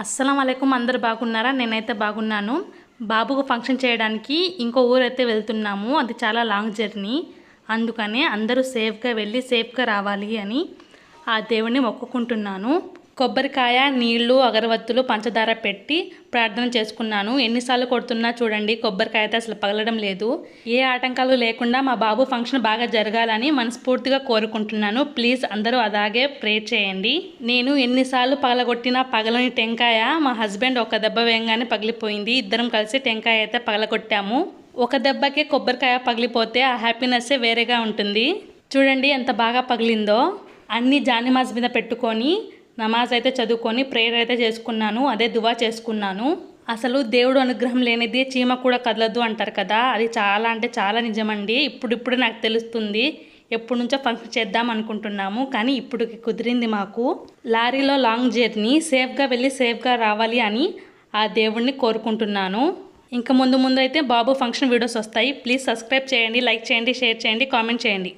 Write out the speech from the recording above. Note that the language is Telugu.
అస్సలం అయికం అందరు బాగున్నారా? నేనైతే బాగున్నాను. బాబుకు ఫంక్షన్ చేయడానికి ఇంకో ఊరైతే వెళ్తున్నాము. అది చాలా లాంగ్ జర్నీ. అందుకనే అందరూ సేఫ్గా వెళ్ళి సేఫ్గా రావాలి అని ఆ దేవుణ్ణి మొక్కుకుంటున్నాను. కొబ్బరికాయ నీళ్ళు అగరవత్తులు పంచదార పెట్టి ప్రార్థన చేసుకున్నాను. ఎన్నిసార్లు కొడుతున్నా చూడండి కొబ్బరికాయ అయితే అసలు పగలడం లేదు. ఏ ఆటంకాలు లేకుండా మా బాబు ఫంక్షన్ బాగా జరగాలని మనస్ఫూర్తిగా కోరుకుంటున్నాను. ప్లీజ్ అందరూ అలాగే ప్రే చేయండి. నేను ఎన్నిసార్లు పగలగొట్టినా పగలని టెంకాయ మా హస్బెండ్ ఒక దెబ్బ వేయంగానే పగిలిపోయింది. ఇద్దరం కలిసి టెంకాయ అయితే పగలగొట్టాము. ఒక దెబ్బకే కొబ్బరికాయ పగిలిపోతే ఆ హ్యాపీనెస్సే వేరేగా ఉంటుంది. చూడండి ఎంత బాగా పగిలిందో. అన్ని జానిమాజ్ మీద పెట్టుకొని నమాజ్ అయితే చదువుకొని ప్రేయర్ అయితే చేసుకున్నాను అదే దువా చేసుకున్నాను. అసలు దేవుడు అనుగ్రహం లేనిది చీమ కూడా కదలదు అంటారు కదా. అది చాలా అంటే చాలా నిజమండి. ఇప్పుడిప్పుడు నాకు తెలుస్తుంది. ఎప్పటి నుంచో ఫంక్షన్ చేద్దాం అనుకుంటున్నాము కానీ ఇప్పుడు కుదిరింది మాకు. లారీలో లాంగ్ జర్నీ సేఫ్గా వెళ్ళి సేఫ్గా రావాలి అని ఆ దేవుడిని కోరుకుంటున్నాను. ఇంకా ముందు ముందు అయితే బాబు ఫంక్షన్ వీడియోస్ వస్తాయి. ప్లీజ్ సబ్స్క్రైబ్ చేయండి లైక్ చేయండి షేర్ చేయండి కామెంట్ చేయండి.